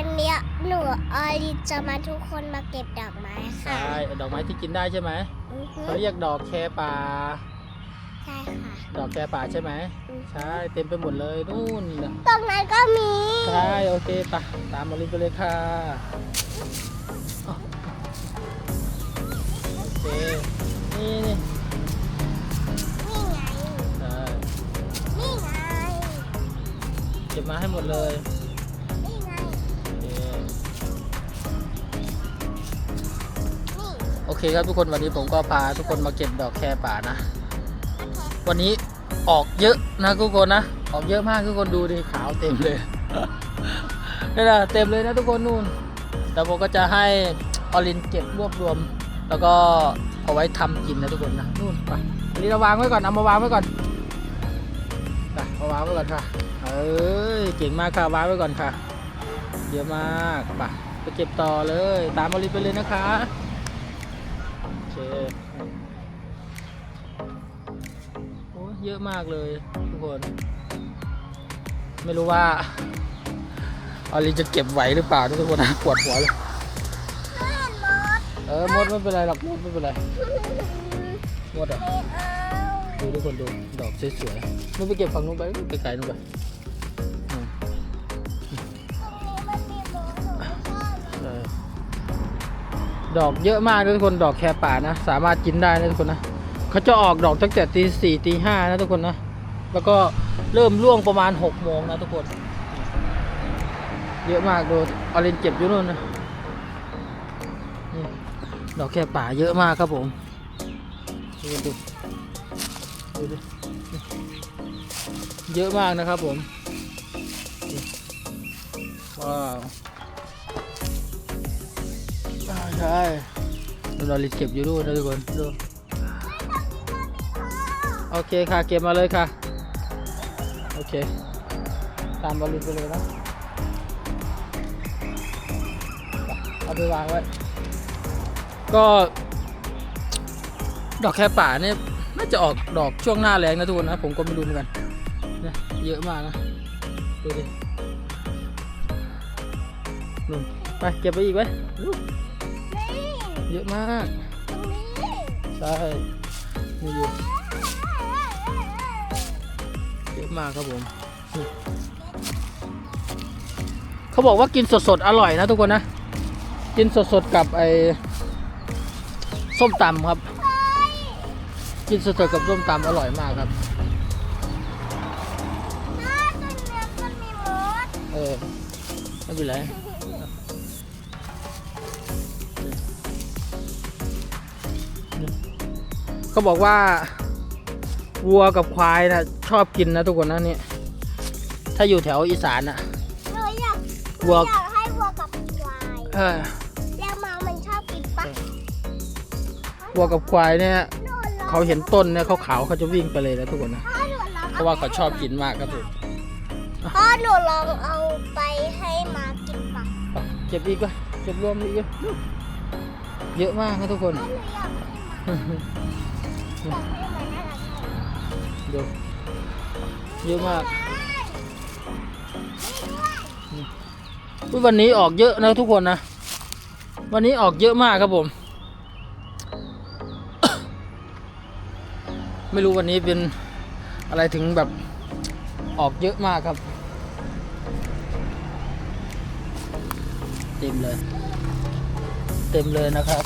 วันเนี้ยหนูออริจะมาทุกคนมาเก็บดอกไม้ค่ะ ใช่ดอกไม้ที่กินได้ใช่ไหมอือฮึเขาเรียกดอกแคป่า ใช่ค่ะ ดอกแคป่าใช่ไหมอือใช่เต็มไปหมดเลยนู่นน่ะตรงนั้นก็มี ใช่โอเคไปตามมาลินไปเลยค่ะโอเคนี่นี่นี่ไง ใช่นี่ไง เก็บมาให้หมดเลย เคครับทุกคนวันนี้ผมก็พาทุกคนมาเก็บดอกแคป่านะ วันนี้ออกเยอะนะทุกคนนะออกเยอะมากทุกคนดูดิขาวเต็มเลยนี่นะเต็มเลยนะทุกคนนู่น แต่ผมก็จะให้ออลินเก็บรวบรวม แล้วก็เอาไว้ทำกินนะทุกคนนะนู่นไปอันนี้เราวางไว้ก่อนเอามาวางไว้ก่อนไปเอาวางไว้ก่อนค่ะเอ้ยเก่งมากค่ะวางไว้ก่อนค่ะเยอะมากไปไปเก็บต่อเลย ตามออลินไปเลยนะคะ เคโอ้ยเยอะมากเลยทุกคน ไม่รู้ว่าออลินจะเก็บไหวหรือเปล่าทุกคนนะปวดหัวเลยเพื่อนมดเออมดไม่เป็นไรหรอกมดไม่เป็นไรมดอะไม่เอาดูทุกคนดูดอกสวยๆนู่นไปเก็บฝั่งนู้นไปไปไกลๆนู้นไป ดอกเยอะมากนะทุกคนดอกแคป่านะ สามารถกินได้นะทุกคนนะเขาจะออกดอกตั้งแต่ตีสี่ตีห้านะทุกคนนะ แล้วก็เริ่มร่วงประมาณหกโมงนะทุกคน เยอะมากดูออเรนเก็บอยู่นู่นนะดอกแคป่าเยอะมากครับผมดูดูดูดิเยอะมากนะครับผมว้าว ใช่ดูออเรนเก็บอยู่นู่นนะทุกคนดูโอเคค่ะเก็บมาเลยค่ะ โอเค ตามบอลลินไปเลยนะเอาไปวางไว้ ก็ ดอกแคป่าเนี่ยน่าจะออกดอกช่วงหน้าแรงนะทุกคนนะ ผมก็ไม่รู้เหมือนกันเนี่ยเยอะมากนะ ดูดินู่นไปเก็บไปอีกไว้ เยอะมากตรงนี้ใช่นี่อยู่เยอะมากครับผมนี่เขาบอกว่ากินสดๆ อร่อยนะทุกคนนะ กินสดๆ กับไอ้ส้มตำครับ กินสดๆ กับส้มตำอร่อยมากครับถ้าตรงนี้มันมีมดเออ ไม่เป็นไร เขาบอกว่าวัวกับควายนะชอบกินนะทุกคนนะเนี่ยถ้าอยู่แถวอีสานนะหนูอยากหนูวัว อยากให้วัวกับควายเออแล้วหมามันชอบกินปะวัวกับควายเนี่ยหนูลองเขาเห็นต้นเนี่ยเขาขาวๆเขาจะวิ่งไปเลยนะทุกคนนะพ่อหนูลองเพราะว่าเขาชอบกินมากครับผมพ่อหนูลองเอาไปให้หมากินปะไปเก็บอีกวะเก็บรวมอีกวะเยอะมากครับทุกคน พ่อหนูอยากให้หมา อยากให้หมาน่ารักดูเยอะมากวันนี้ออกเยอะนะทุกคนนะ วันนี้ออกเยอะมากครับผม ไม่รู้วันนี้เป็นอะไรถึงแบบออกเยอะมากครับ เต็มเลย เต็มเลยนะครับ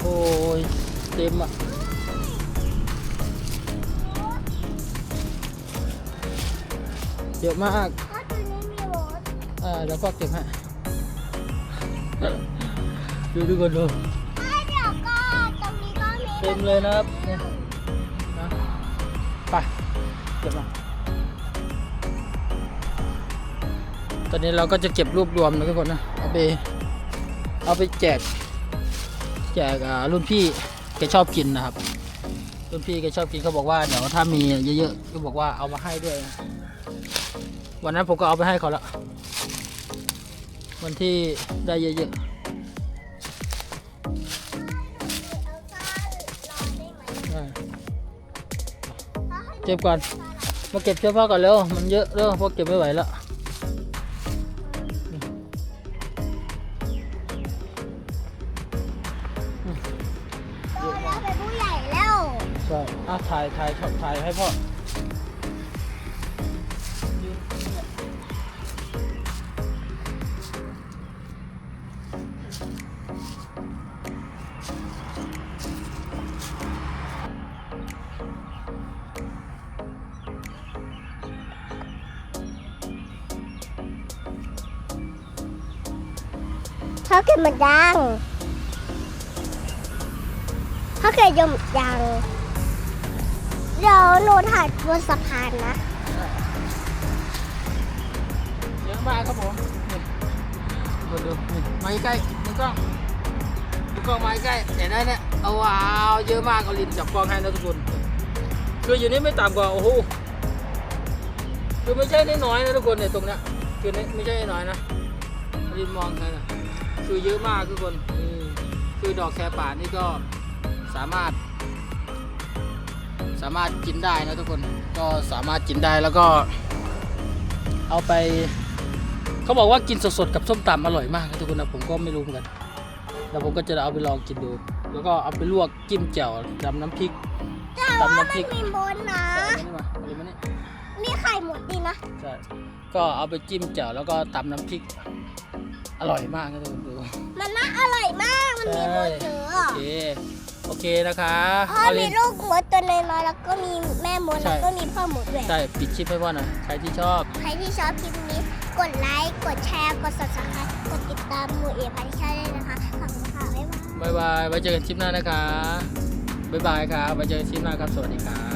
โอ้ยเต็มอะเยอะมากพ่อตรงนี้มีมดอ่าเดี๋ยวก็เก็บให้ดูดูกันดูพ่อเดี๋ยวก็ตรงนี้ก็มีเต็มเลยนะครับเนี่ยนะไปเก็บมา ตอนนี้เราก็จะเก็บรวบรวมนะทุกคนนะ เอาไป เอาไปแจก แจกรุ่นพี่แกชอบกินนะครับ รุ่นพี่แกชอบกินเขาบอกว่าเดี๋ยวถ้ามีเยอะๆก็บอกว่าเอามาให้ด้วย วันนั้นผมก็เอาไปให้เขาละวันที่ได้เยอะๆเก็บก่อน มาเก็บเสื้อผ้าก่อนเร็ว มันเยอะเร็วเพราะเก็บไม่ไหวแล้ว ช่อะถ่ายถ่ายถ่ายถ่ายให้พ่อเขาเกิดมันดังเขาเกิดยมดัง เดี๋ยวหนูถ่ายบนสะพานนะเยอะมากครับผมนี่มาดูมาใกล้ๆมือกล้องมือกล้องมาใกล้เห็นไหมเนี่ยเอาว้าวเยอะมากเอาลินจับกล้องให้นะทุกคนคืออยู่นี่ไม่ต่ำกว่าโอ้โหคือไม่ใช่น้อยๆนะทุกคนเนี่ยตรงเนี้ยคือไม่ไม่ใช่น้อยนะลินมองใครนะคือเยอะมากทุกคนคือดอกแครป่านี่ก็สามารถ สามารถกินได้นะทุกคนก็สามารถกินได้แล้วก็ เอาไป เขาบอกว่ากินสดๆกับส้มตำอร่อยมากนะทุกคนนะผมก็ไม่รู้เหมือนกันแล้วผมก็จะเอาไปลองกินดู แล้วก็เอาไปลวกจิ้มแจ่วตำน้ำพริกแต่ว่าตำน้ำพไม่ริกมีบนนะใส่อันนี้มาเอาเลยมานี่มีไข่หมดดีนะใช่ก็เอาไปจิ้มแจ่วแล้วก็ตำน้ำพริก อร่อยมากนะทุกคนดูมันน่าอร่อยมากมันมีบนเยอะโอเค โอเคนะคะพ่อเอาเลมียลูกมดตัวน้อยๆแล้วก็มีแม่มดใช่แล้วก็มีพ่อมดด้วยใช่ปิดคลิปให้พ่อหน่อยใครที่ชอบ ใครที่ชอบคลิปนี้กดไลค์กดแชร์กด subscribe กดติดตามหมูเอพาริชาด้วยนะคะขอบคุณค่ะบ๊ายบายบ๊ายบายไว้เจอกันคลิปหน้านะคะบ๊ายบายครับไว้เจอกันคลิปหน้าครับสวัสดีครับ